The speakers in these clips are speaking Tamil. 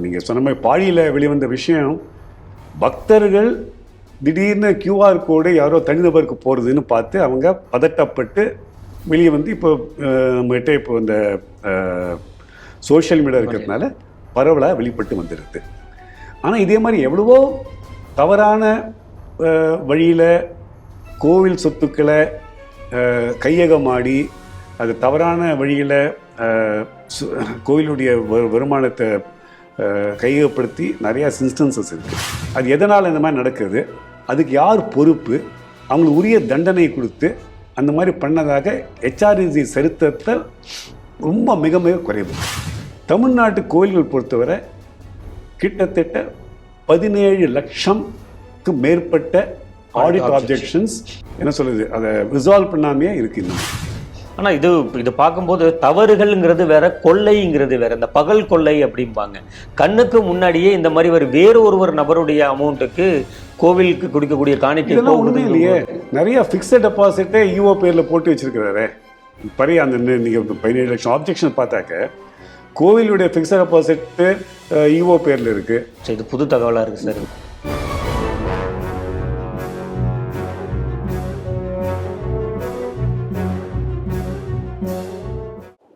நீங்கள் சொன்ன மாதிரி பாழியில் வெளிவந்த விஷயம் பக்தர்கள் திடீர்னு கியூஆர் கோடு யாரோ தனிநபருக்கு போகிறதுன்னு பார்த்து அவங்க பதட்டப்பட்டு வெளியே வந்து இப்போ நம்மகிட்ட இப்போ இந்த சோஷியல் மீடியா இருக்கிறதுனால பரவலாக வெளிப்பட்டு வந்துடுது ஆனால் இதே மாதிரி எவ்வளவோ தவறான வழியில் கோவில் சொத்துக்களை கையகமாடி அது தவறான வழியில் கோவிலுடைய வரு- வருமானத்தை கையகப்படுத்தி நிறையா இன்ஸ்டன்சஸ் இருக்குது அது எதனால் இந்த மாதிரி நடக்குது? அதுக்கு யார் பொறுப்பு? அவங்களுக்கு உரிய தண்டனை கொடுத்து அந்த மாதிரி பண்ணதாக ஹெச்ஆர்இசி சரித்திரத்தை ரொம்ப மிக மிக குறைவு. தமிழ்நாட்டு கோயில்கள் பொறுத்தவரை கிட்டத்தட்ட பதினேழு லட்சம்க்கு மேற்பட்ட ஆடிட் ஆப்ஜெக்ஷன்ஸ் என்ன சொல்லுது? அதை ரிசால்வ் பண்ணாமையே இருக்கு இன்னும். ஆனா இது இது பார்க்கும்போது தவறுகள்ங்கிறது வேற கொள்ளைங்கிறது வேற. இந்த பகல் கொள்ளை அப்படிம்பாங்க. கண்ணுக்கு முன்னாடியே இந்த மாதிரி ஒரு வேறு ஒருவர் நபருடைய அமௌண்ட்டுக்கு கோவிலுக்கு கொடுக்கக்கூடிய காணிக்கை போகுது இல்லையே நிறைய ஃபிக்ஸட் டெபாசிட்டே யூஓ பேர்ல போட்டு வச்சிருக்கிறாரு. பழைய அந்த நி- நீங்க பதினேழு லட்சம் ஆப்ஜெக்ஷன் பார்த்தாக்க கோவிலுடைய ஃபிக்ஸட் டெபாசிட்டு ஈஓ பேர்ல இருக்கு. சரி, இது புது தகவலா இருக்கு சார்.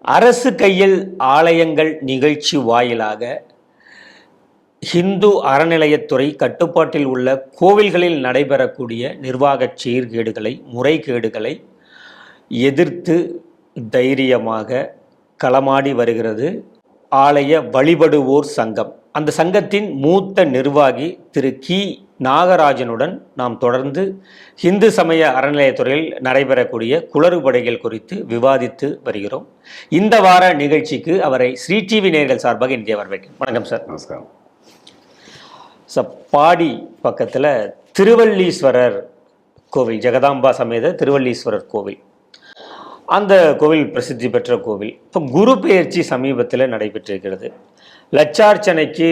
அரசு கையில் ஆலயங்கள் நிகழ்ச்சி வாயிலாக ஹிந்து அறநிலையத்துறை கட்டுப்பாட்டில் உள்ள கோவில்களில் நடைபெறக்கூடிய நிர்வாகச் சீர்கேடுகளை முறைகேடுகளை எதிர்த்து தைரியமாக களமாடி வருகிறது ஆலய வழிபடுவோர் சங்கம். அந்த சங்கத்தின் மூத்த நிர்வாகி திரு கி. நாகராஜனுடன் நாம் தொடர்ந்து இந்து சமய அறநிலையத்துறையில் நடைபெறக்கூடிய குளறுபடைகள் குறித்து விவாதித்து வருகிறோம். இந்த வார நிகழ்ச்சிக்கு அவரை ஸ்ரீ டிவி நேர்கள் சார்பாக இங்கே வரவேற்கிறேன். வணக்கம் சார். நமஸ்காரம். சார் பாடி பக்கத்தில் திருவல்லீஸ்வரர் கோவில் ஜெகதாம்பா சமேத திருவல்லீஸ்வரர் கோவில். அந்த கோவில் பிரசித்தி பெற்ற கோவில். இப்போ குரு பெயர்ச்சி சமீபத்தில் நடைபெற்றிருக்கிறது. லட்சார்ச்சனைக்கு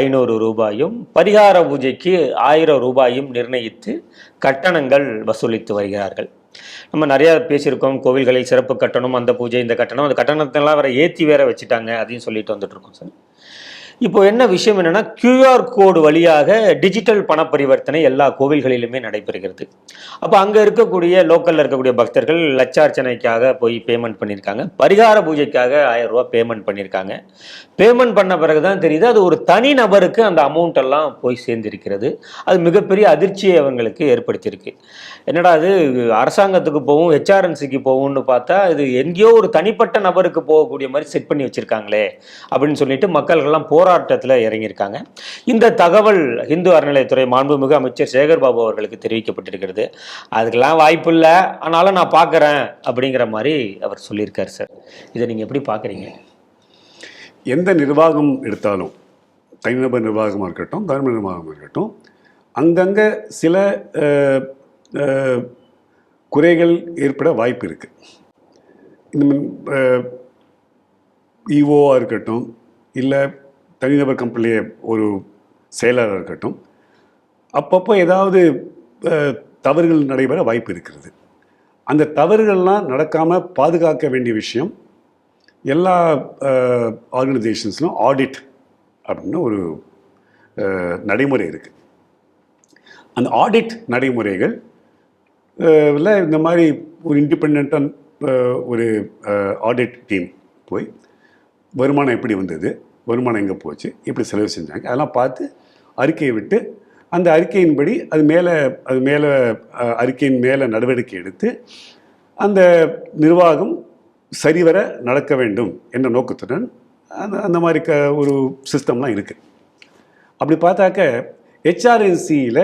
ஐநூறு ரூபாயும் பரிகார பூஜைக்கு ஆயிரம் ரூபாயும் நிர்ணயித்து கட்டணங்கள் வசூலித்து வருகிறார்கள். நம்ம நிறையா பேசியிருக்கோம் கோவில்களில் சிறப்பு கட்டணம் அந்த பூஜை இந்த கட்டணம் அந்த கட்டணத்தெல்லாம் வேற ஏற்றி வேற வச்சுட்டாங்க அதையும் சொல்லிட்டு வந்துட்டு இருக்கோம் சார். இப்போ என்ன விஷயம் என்னன்னா கியூஆர் கோடு வழியாக டிஜிட்டல் பண பரிவர்த்தனை எல்லா கோவில்களிலுமே நடைபெறுகிறது. அப்போ அங்கே இருக்கக்கூடிய லோக்கலில் இருக்கக்கூடிய பக்தர்கள் லட்சார்ச்சனைக்காக போய் பேமெண்ட் பண்ணியிருக்காங்க. பரிகார பூஜைக்காக ஆயிரம் ரூபா பேமெண்ட் பண்ணியிருக்காங்க. பேமெண்ட் பண்ண பிறகு தான் தெரியுது அது ஒரு தனி நபருக்கு அந்த அமௌண்ட் எல்லாம் போய் சேர்ந்திருக்கிறது. அது மிகப்பெரிய அதிர்ச்சியை அவங்களுக்கு ஏற்படுத்தியிருக்கு. என்னடா அது அரசாங்கத்துக்கு போகும் ஹெச்ஆர்என்சிக்கு போகும்னு பார்த்தா இது எங்கேயோ ஒரு தனிப்பட்ட நபருக்கு போகக்கூடிய மாதிரி செட் பண்ணி வச்சுருக்காங்களே அப்படின்னு சொல்லிட்டு மக்கள்கள்லாம் போராட்டத்தில் இறங்கியிருக்காங்க. இந்த தகவல் இந்து அறநிலையத்துறை மாண்புமிகு அமைச்சர் சேகர் பாபு அவர்களுக்கு தெரிவிக்கப்பட்டிருக்கிறது. அதுக்கெல்லாம் வாய்ப்பு இல்லை. ஆனாலும் நான் பார்க்குறேன் அப்படிங்கிற மாதிரி அவர் சொல்லியிருக்கார் சார். இதை நீங்கள் எப்படி பார்க்குறீங்க எந்த நிர்வாகம் எடுத்தாலும் தனிநபர் நிர்வாகமாக இருக்கட்டும் தர்ம நிர்வாகமாக இருக்கட்டும் அங்கங்கே சில குறைகள் ஏற்பட வாய்ப்பு இருக்குது இந்த இஓவாக இருக்கட்டும் இல்லை தனிநபர் கம்பெனியே ஒரு செயலாளர் இருக்கட்டும் அப்பப்போ ஏதாவது தவறுகள் நடைபெற வாய்ப்பு இருக்கிறது. அந்த தவறுகள்லாம் நடக்காமல் பாதுகாக்க வேண்டிய விஷயம் எல்லா ஆர்கனைசேஷன்ஸ்லும் ஆடிட் அப்படின்னு ஒரு நடைமுறை இருக்குது அந்த ஆடிட் நடைமுறைகள் இல்லை இந்த மாதிரி ஒரு இண்டிபெண்ட்டாக ஒரு ஆடிட் டீம் போய் வருமானம் எப்படி வந்தது வருமானம் எங்கே போச்சு? இப்படி செலவு செஞ்சாங்க. அதெல்லாம் பார்த்து அறிக்கையை விட்டு அந்த அறிக்கையின்படி அது மேலே அது மேலே அறிக்கையின் மேலே நடவடிக்கை எடுத்து அந்த நிர்வாகம் சரிவர நடக்க வேண்டும் என்ற நோக்கத்துடன் அந்த அந்த மாதிரி க ஒரு சிஸ்டம்லாம் இருக்குது அப்படி பார்த்தாக்க ஹெச்ஆர்என்சியில்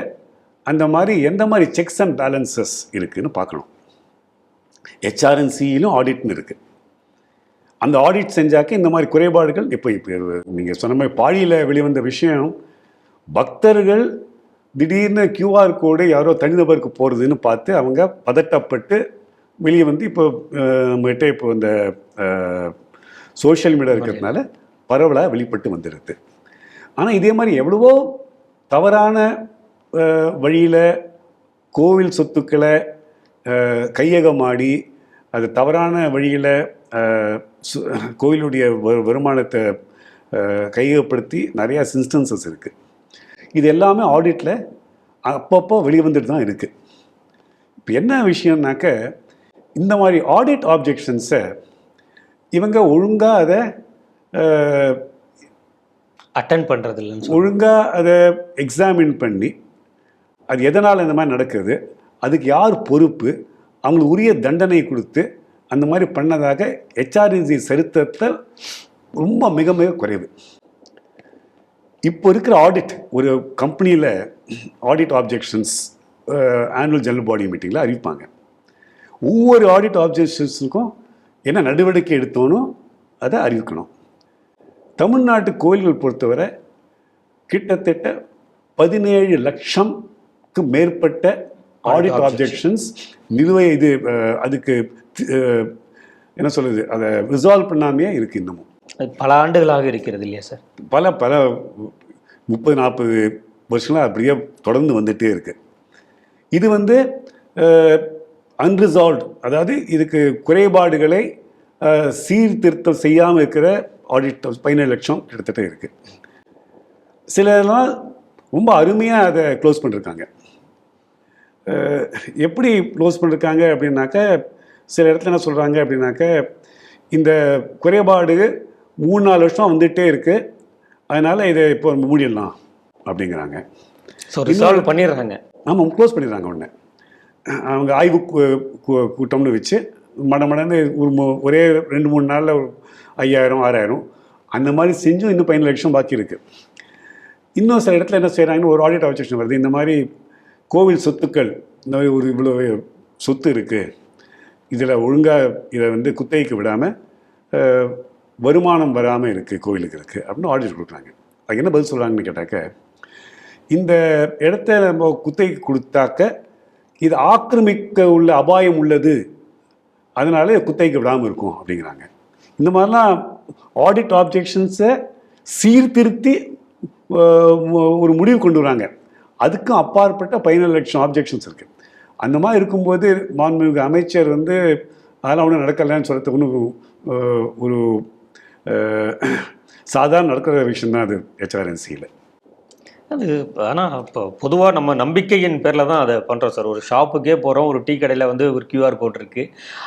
அந்த மாதிரி எந்த மாதிரி செக்ஸ் அண்ட் பேலன்சஸ் இருக்குதுன்னு பார்க்கணும். ஹெச்ஆர்என்சியிலும் ஆடிட்னு இருக்குது அந்த ஆடிட் செஞ்சாக்க இந்த மாதிரி குறைபாடுகள் இப்போ இப்போ நீங்கள் சொன்ன மாதிரி பாழியில் வெளிவந்த விஷயம் பக்தர்கள் திடீர்னு கியூஆர் கோடு யாரோ தனிநபருக்கு போகிறதுன்னு பார்த்து அவங்க பதட்டப்பட்டு வெளியே வந்து இப்போ நம்மகிட்ட இப்போ இந்த சோஷியல் மீடியா இருக்கிறதுனால பரவலாக வெளிப்பட்டு வந்துடுது ஆனால் இதே மாதிரி எவ்வளவோ தவறான வழியில் கோவில் சொத்துக்களை கையகமாடி அது தவறான வழியில் கோவிலுடைய வரு- வருமானத்தை கையகப்படுத்தி நிறையா இன்ஸ்டன்சஸ் இருக்குது இது எல்லாமே ஆடிட்டில் அப்பப்போ வெளிவந்துட்டு தான் இருக்குது இப்போ என்ன விஷயம்னாக்க இந்த மாதிரி ஆடிட் ஆப்ஜெக்ஷன்ஸை இவங்க ஒழுங்காக அதை அட்டன் பண்றது இல்லைன்னு சொல்லி ஒழுங்காக அதை எக்ஸாமின் பண்ணி அது எதனால் இந்த மாதிரி நடக்குது அதுக்கு யார் பொறுப்பு அவங்களுக்கு உரிய தண்டனை கொடுத்து அந்த மாதிரி பண்ணதாக ஹெச்ஆர்இசி சரித்திரத்தை ரொம்ப மிக மிக குறைவு. இப்போ இருக்கிற ஆடிட் ஒரு கம்பெனியில் audit objections annual general body மீட்டிங்கில் அறிவிப்பாங்க. ஒவ்வொரு ஆடிட் ஆப்ஜெக்ஷன்ஸுக்கும் என்ன நடவடிக்கை எடுத்தோனோ அதை அறிவிக்கணும். தமிழ்நாட்டு கோயில்கள் பொறுத்தவரை கிட்டத்தட்ட பதினேழு லட்சம்க்கு மேற்பட்ட ஆடிட் ஆப்ஜெக்ஷன்ஸ் நிலுவை இது அதுக்கு என்ன சொல்லுது அதை ரிசால்வ் பண்ணாமையே இருக்குது இன்னமும். பல ஆண்டுகளாக இருக்கிறது இல்லையா சார்? பல பல முப்பது நாற்பது வருஷங்களாக அப்படியே தொடர்ந்து வந்துட்டே இருக்கு. இது வந்து அன்ரிசால்வ்ட் அதாவது இதுக்கு குறைபாடுகளை சீர்திருத்தம் செய்யாமல் இருக்கிற ஆடிட் பதினேழு லட்சம் கிட்டத்தட்ட இருக்குது சிலர்லாம் ரொம்ப அருமையாக அதை க்ளோஸ் பண்ணிருக்காங்க. எப்படி க்ளோஸ் பண்ணிருக்காங்க அப்படின்னாக்க சில இடத்துல என்ன சொல்கிறாங்க அப்படின்னாக்க இந்த குறைபாடு மூணு நாலு வருஷம் வந்துகிட்டே இருக்குது அதனால் இதை இப்போ மூடிடலாம் அப்படிங்கிறாங்க. ஸோ ரிசால்வ் பண்ணிடுறாங்க. ஆமாம் க்ளோஸ் பண்ணிடுறாங்க உடனே. அவங்க ஆய்வு கூட்டம்னு வச்சு மட மடன்னு ஒரு ஒரே ரெண்டு மூணு நாளில் ஒரு ஐயாயிரம் ஆறாயிரம். அந்த மாதிரி செஞ்சும் இன்னும் பதினேழு லட்சம் பாக்கி இருக்குது இன்னும் சில இடத்துல என்ன செய்கிறாங்கன்னு ஒரு ஆடிட் ஆப்ஜெக்ஷன் வருது. இந்த மாதிரி கோவில் சொத்துக்கள் இந்த மாதிரி ஒரு இவ்வளோ சொத்து இருக்குது இதில் ஒழுங்காக இதை வந்து குத்தகைக்கு விடாமல் வருமானம் வராமல் இருக்குது கோவிலுக்கு இருக்குது அப்படின்னு ஆடிட் கொடுக்குறாங்க. அதுக்கு என்ன பதில் சொல்கிறாங்கன்னு கேட்டாக்க இந்த இடத்த நம்ம குத்தகைக்கு கொடுத்தாக்க இது ஆக்கிரமிக்க உள்ள அபாயம் உள்ளது. அதனால குத்தகைக்கு விடாமல் இருக்கும் அப்படிங்கிறாங்க. இந்த மாதிரிலாம் ஆடிட் ஆப்ஜெக்ஷன்ஸை சீர்திருத்தி ஒரு முடிவு கொண்டு வராங்க. அதுக்கும் அப்பாற்பட்ட பதினேழு லட்சம் ஆப்ஜெக்ஷன்ஸ் இருக்குது அந்த மாதிரி இருக்கும்போது மாண்புமிகு அமைச்சர் வந்து அதெல்லாம் ஒன்றும் நடக்கலைன்னு சொல்கிறது ஒன்றும் ஒரு சாதாரண நடக்கிற விஷயம் தான் அது ஹெச்ஆர்என்சியில் அது ஆனால் இப்போ பொதுவாக நம்ம நம்பிக்கையின் பேரில் தான் அதை பண்ணுறோம் சார். ஒரு ஷாப்புக்கே போகிறோம் ஒரு டீ கடையில் வந்து ஒரு கியூஆர் கோட் இருக்குது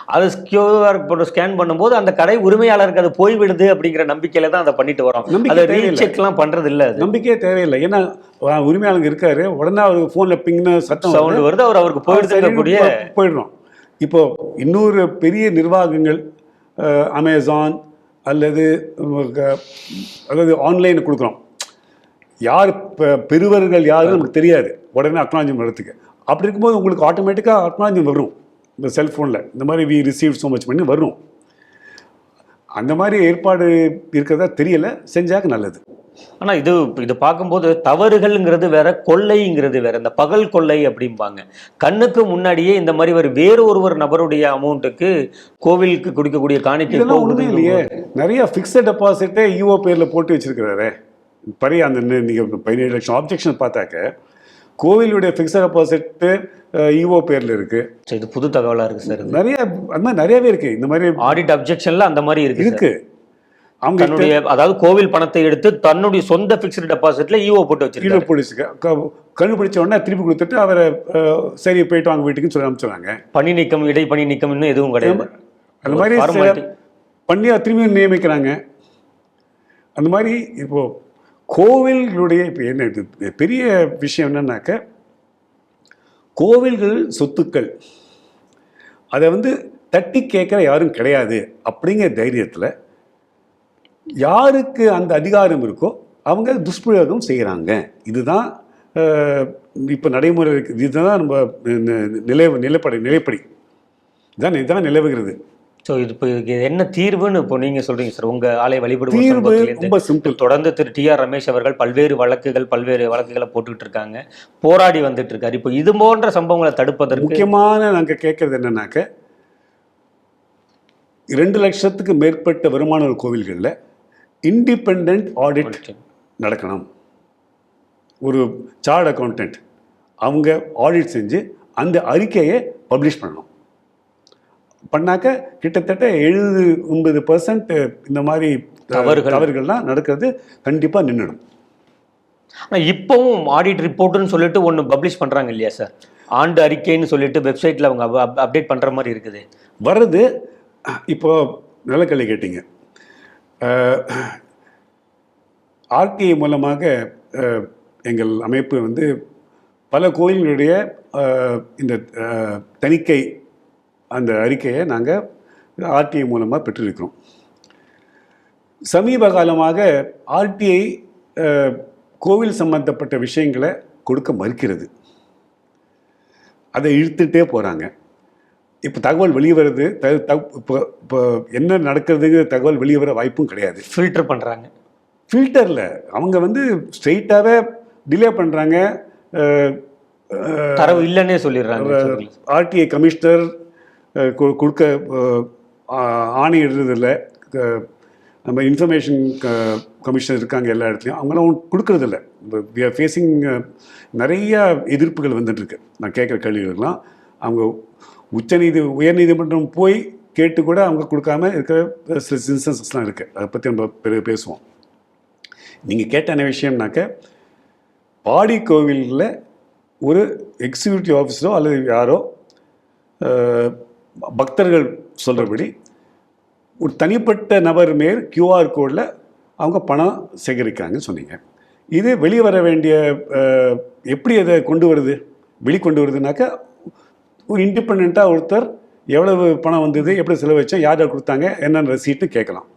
அது கியூஆர் கோட் ஸ்கேன் பண்ணும்போது அந்த கடை உரிமையாளருக்கு அது போய்விடுது அப்படிங்கிற நம்பிக்கையில் தான் அதை பண்ணிட்டு வரோம். அதை. ரீசெக்லாம் பண்ணுறது இல்லை நம்பிக்கையே தேவையில்லை. ஏன்னா அஹ், உரிமையாளங்க இருக்காரு. உடனே அவருக்கு ஃபோனில் பிங்னு சத்தம். சவுண்ட் வருது. அவர் அவருக்கு போயிடுதுங்கக்கூடிய சரி, போ- போயிடுறோம். இப்போ இன்னொரு பெரிய நிர்வாகங்கள் அமேசான் அல்லது அதாவது ஆன்லைனில் கொடுக்குறோம். யார் பெறுவர்கள் யாருன்னு நமக்கு தெரியாது. உடனே அக்னாலஜி வரதுக்கு அப்படி இருக்கும்போது உங்களுக்கு ஆட்டோமேட்டிக்காக அக்னாலஜி வரும். இந்த செல்ஃபோனில் இந்த மாதிரி வி ரிசீவ் ஸோ மச் பண்ணி வரும். அந்த மாதிரி ஏற்பாடு இருக்கிறதா தெரியல. செஞ்சாக்க நல்லது. ஆனால் இது இது பார்க்கும்போது தவறுகள்ங்கிறது வேற கொள்ளைங்கிறது வேற. இந்த பகல் கொள்ளை அப்படிம்பாங்க. கண்ணுக்கு முன்னாடியே இந்த மாதிரி ஒரு வேறு ஒருவர் நபருடைய அமௌண்ட்டுக்கு கோவிலுக்கு கொடுக்கக்கூடிய காணிக்கை இல்லையே நிறைய ஃபிக்ஸட் டெபாசிட்டே ஈஓ பேரில் போட்டு வச்சிருக்கிறாரு. பழைய அந்த நீங்கள் பதினேழு லட்சம் ஆப்ஜெக்ஷன் பார்த்தாக்க கோவிலுடைய ஃபிக்ஸட் டெபாசிட்டு ஈஓ பேரில் இருக்குது சரி, இது புது தகவலா இருக்கு சார் நிறைய அது மாதிரி நிறையவே இருக்குது இந்த மாதிரி ஆடிட் அப்ஜெக்ஷன்ல அந்த மாதிரி இருக்கு சார். இருக்கு அவங்க தன்னுடைய அதாவது கோவில் பணத்தை எடுத்து தன்னுடைய சொந்த பிக்ஸ்டு டெபாசிட்ல ஈஓ போட்டு வச்சிருக்காரு. போலீஸுக்கு கண்ணு பிடிச்ச உடனே திருப்பி கொடுத்துட்டு அவரை சரி போயிட்டு வாங்க வீட்டுக்குன்னு சொல்லி அனுப்பிச்சுறாங்க பணி நீக்கம் இடைப்பணி நீக்கம் இன்னும் எதுவும் கிடையாது. அந்த மாதிரி. பண்ணி திரும்பி நியமிக்கிறாங்க. அந்த மாதிரி இப்போ கோவில்களுடைய இப்போ என்ன பெரிய விஷயம் என்னன்னாக்க கோவில்கள் சொத்துக்கள். அதை வந்து தட்டி கேட்குற யாரும் கிடையாது அப்படிங்கிற தைரியத்தில் யாருக்கு அந்த அதிகாரம் இருக்கோ அவங்க துஷ்பிரயோகம் செய்கிறாங்க இதுதான் இப்போ நடைமுறை இருக்குது இதுதான் நம்ம நிலை நிலைப்படி நிலைப்படி. இதுதான் இதுதான் நிலவுகிறது. ஸோ இது இப்போ இதுக்கு என்ன தீர்வுன்னு இப்போ நீங்க சொல்றீங்க சார் உங்க ஆலை வழிபடும் சமூகத்திலேருந்து ரொம்ப சிம்பிள் தொடர்ந்து திரு டி ஆர் ரமேஷ் அவர்கள் பல்வேறு வழக்குகள் பல்வேறு வழக்குகளை போட்டுக்கிட்டு இருக்காங்க. போராடி வந்துட்டு இருக்காரு. இப்போ இது போன்ற சம்பவங்களை தடுப்பதற்கு முக்கியமான நாங்கள் கேட்கறது என்னன்னாக்க இரண்டு லட்சத்துக்கு மேற்பட்ட வருமான வரி கோவில்களில் இண்டிபெண்ட் ஆடிட் நடக்கணும். ஒரு சார்ட் அக்கௌண்டன்ட் அவங்க ஆடிட் செஞ்சு அந்த அறிக்கையை பப்ளிஷ் பண்ணணும். பண்ணாக்க கிட்டத்தட்ட எழுபது ஒன்பது பர்சன்ட் இந்த மாதிரி தவறுகள். தவறுகள்லாம் நடக்கிறது கண்டிப்பாக நின்றுடும் ஆனால் இப்போவும் ஆடிட் ரிப்போர்ட்டுன்னு சொல்லிட்டு ஒன்று பப்ளிஷ் பண்ணுறாங்க இல்லையா சார் ஆண்டு அறிக்கைன்னு சொல்லிட்டு வெப்சைட்டில் அவங்க அப்டேட் பண்ணுற மாதிரி இருக்குது. வர்றது இப்போ நிலக்கல்வி கேட்டீங்க. ஆர்டிஐ மூலமாக எங்கள் அமைப்பு வந்து பல கோயில்களுடைய இந்த தணிக்கை அந்த அறிக்கையை நாங்கள் ஆர்டிஐ மூலமாக பெற்றிருக்கிறோம். சமீப காலமாக ஆர்டிஐ கோவில் சம்பந்தப்பட்ட விஷயங்களை கொடுக்க மறுக்கிறது. அதை இழுத்துட்டே போகிறாங்க இப்போ தகவல் வெளியே வருது த இப்போ இப்போ என்ன நடக்கிறதுங்கிற தகவல் வெளியே வர வாய்ப்பும் கிடையாது. ஃபில்டர் பண்ணுறாங்க ஃபில்டரில் அவங்க வந்து ஸ்ட்ரெயிட்டாகவே டிலே பண்ணுறாங்க தரவு இல்லைன்னே சொல்லிடுறாங்க. ஆர்டிஐ கமிஷனர் கொடுக்க அஹ், ஆணையிடுறதில்ல. நம்ம இன்ஃபர்மேஷன் கமிஷனர் இருக்காங்க எல்லா இடத்துலையும். அவங்களாம் கொடுக்கறதில்ல. வி ஆர் ஃபேஸிங் நிறைய எதிர்ப்புகள் வந்துட்டுருக்கு. நான் கேட்குற கேள்விகளுக்கெல்லாம் அவங்க உச்சநீதி உயர்நீதிமன்றம் போய் கேட்டு கூட அவங்க கொடுக்காம இருக்கிற சில இன்ஸ்டன்சஸ்லாம் இருக்குது அதை பற்றி நம்ம பிறகு பேசுவோம். நீங்கள் கேட்ட என்ன விஷயம்னாக்க பாடி கோவிலில் ஒரு எக்ஸிக்யூட்டிவ் ஆஃபீஸரோ அல்லது யாரோ பக்தர்கள் சொல்கிறபடி ஒரு தனிப்பட்ட நபர் மேல் கியூஆர் கோடில் அவங்க பணம் சேகரிக்கிறாங்கன்னு சொன்னீங்க. இது வெளியே வர வேண்டிய எப்படி அதை கொண்டு வருது? வெளிக்கொண்டு வருதுனாக்கா ஒரு இண்டிபெண்ட்டாக ஒருத்தர் எவ்வளவு பணம் வந்தது எப்படி செலவச்சோம் யார் யார் கொடுத்தாங்க என்னென்ன ரசீட்டு கேட்கலாம்.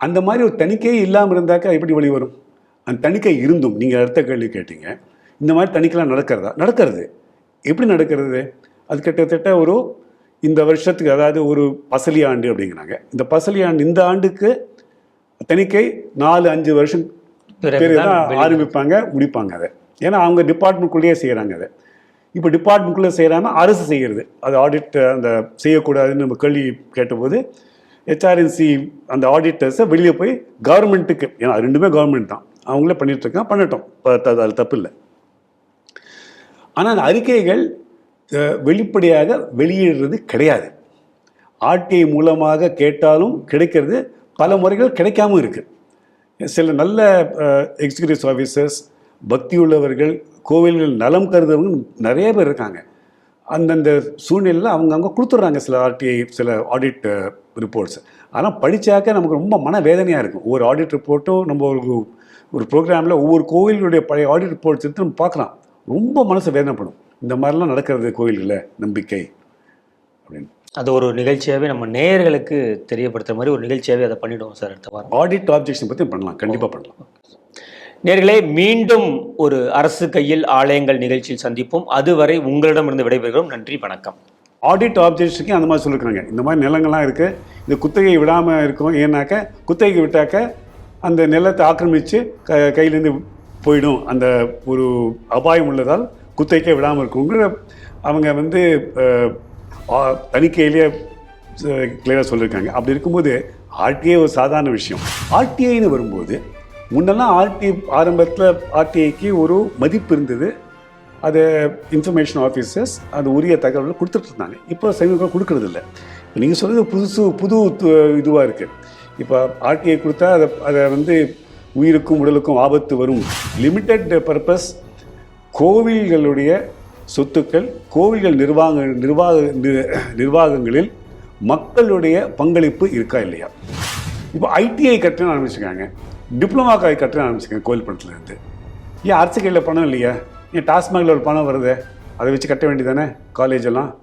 அந்த மாதிரி ஒரு தணிக்கையே இல்லாமல் இருந்தாக்கா எப்படி வெளி வரும்? அந்த தணிக்கை இருந்தும் நீங்கள் அடுத்த கேள்வி கேட்டீங்க இந்த மாதிரி தணிக்கைலாம் நடக்கிறதா? நடக்கிறது. எப்படி நடக்கிறது? அது கிட்டத்தட்ட ஒரு இந்த வருஷத்துக்கு அதாவது ஒரு பசலி ஆண்டு அப்படிங்கிறாங்க. இந்த பசலி ஆண்டு இந்த ஆண்டுக்கு தணிக்கை நாலு அஞ்சு வருஷம் பேர் தான் ஆரம்பிப்பாங்க முடிப்பாங்க அதை. ஏன்னா அவங்க டிபார்ட்மெண்ட்குள்ளேயே செய்கிறாங்க அதை. இப்போ டிபார்ட்மெண்ட்குள்ளே செய்கிறாங்கன்னா அரசு செய்கிறது அது ஆடிட் அந்த செய்யக்கூடாதுன்னு நம்ம கேள்வி கேட்டபோது ஹெச்ஆர்என்சி அந்த ஆடிட்டர்ஸை வெளியே போய் கவர்மெண்ட்டுக்கு ஏன்னா ரெண்டுமே கவர்மெண்ட் தான். அவங்களே பண்ணிட்டு இருக்காங்க பண்ணட்டும். அது தப்பு இல்லை. ஆனால் அந்த அறிக்கைகள் வெளிப்படையாக வெளியிடுறது கிடையாது. ஆர்டிஐ மூலமாக கேட்டாலும் கிடைக்கிறது பல முறைகள் கிடைக்காமல் இருக்குது சில நல்ல எக்ஸிக்யூட்டிவ் ஆஃபீஸர்ஸ் பக்தி உள்ளவர்கள் கோவில்கள் நலம் கருதவங்க நிறைய பேர் இருக்காங்க. அந்தந்த சூழ்நிலையில் அவங்க அவங்க கொடுத்துட்றாங்க சில ஆர்டிஐ சில ஆடிட் ரிப்போர்ட்ஸ் ஆனால் படித்தாக்க நமக்கு ரொம்ப மன வேதனையாக இருக்கும் ஒவ்வொரு ஆடிட் ரிப்போர்ட்டும் நம்ம ஒரு ஒரு ப்ரோக்ராமில் ஒவ்வொரு கோவிலுடைய பழைய ஆடிட் ரிப்போர்ட்ஸ் எடுத்து நம்ம பார்க்கலாம். ரொம்ப மனசு வேதனைப்படும். இந்த மாதிரிலாம் நடக்கிறது கோவில்களில் நம்பிக்கை அப்படின்னு. அது ஒரு நிகழ்ச்சியாகவே நம்ம நேயர்களுக்கு தெரியப்படுத்துற மாதிரி ஒரு நிகழ்ச்சியாகவே அதை பண்ணிடுவோம் சார் அடுத்த வாரம். ஆடிட் ஆப்ஜெக்ஷன் பற்றி பண்ணலாம் கண்டிப்பாக பண்ணலாம். நேர்களே மீண்டும் ஒரு அரசு கையில் ஆலயங்கள் நிகழ்ச்சியில் சந்திப்போம். அதுவரை உங்களிடமிருந்து விடைபெறுகிறோம். நன்றி வணக்கம். ஆடிட் ஆப்ஜெக்ட்ஸுக்கு அந்த மாதிரி சொல்லியிருக்காங்க இந்த மாதிரி நிலங்கள்லாம் இருக்குது இந்த குத்தகை விடாமல் இருக்கும். ஏன்னாக்க குத்தகைக்கு விட்டாக்க அந்த நிலத்தை ஆக்கிரமித்து க கையிலேருந்து போயிடும். அந்த ஒரு அபாயம் உள்ளதால் குத்தகைக்கே விடாமல் இருக்குங்கிற அவங்க வந்து தணிக்கையிலேயே கிளியராக சொல்லியிருக்காங்க. அப்படி இருக்கும்போது ஆர்டிஐ ஒரு சாதாரண விஷயம். ஆர்டிஐன்னு வரும்போது முன்னெல்லாம் ஆர்டி ஆரம்பத்தில் ஆர்டிஐக்கு ஒரு மதிப்பு இருந்தது. அது இன்ஃபர்மேஷன் ஆஃபீஸர்ஸ் அது உரிய தகவல்கள் கொடுத்துட்டு இருந்தாங்க இப்போ சமீபத்தில் கொடுக்கறது இல்லை இப்போ நீங்கள் சொல்கிறது புதுசு புது இதுவாக இருக்குது இப்போ ஆர்டிஐ கொடுத்தா அதை அதை வந்து உயிருக்கும் உடலுக்கும் ஆபத்து வரும். லிமிட்டெட் பர்பஸ் கோவில்களுடைய சொத்துக்கள் கோவில்கள் நிர்வாக நிர்வாக நி- நிர்வாகங்களில் மக்களுடைய பங்களிப்பு இருக்கா இல்லையா? இப்போ ஐடிஐ கட்டணம் ஆரம்பிச்சுக்காங்க டிப்ளமா கட்டணம் ஆரம்பிச்சுக்காங்க கோவில் பணத்துலேருந்து ஏன் அரசு கையில் பணம் இல்லையா? ஏன் டாஸ்மாகில் ஒரு பணம் வருது? அதை வச்சு கட்ட வேண்டியதானே காலேஜ் எல்லாம்?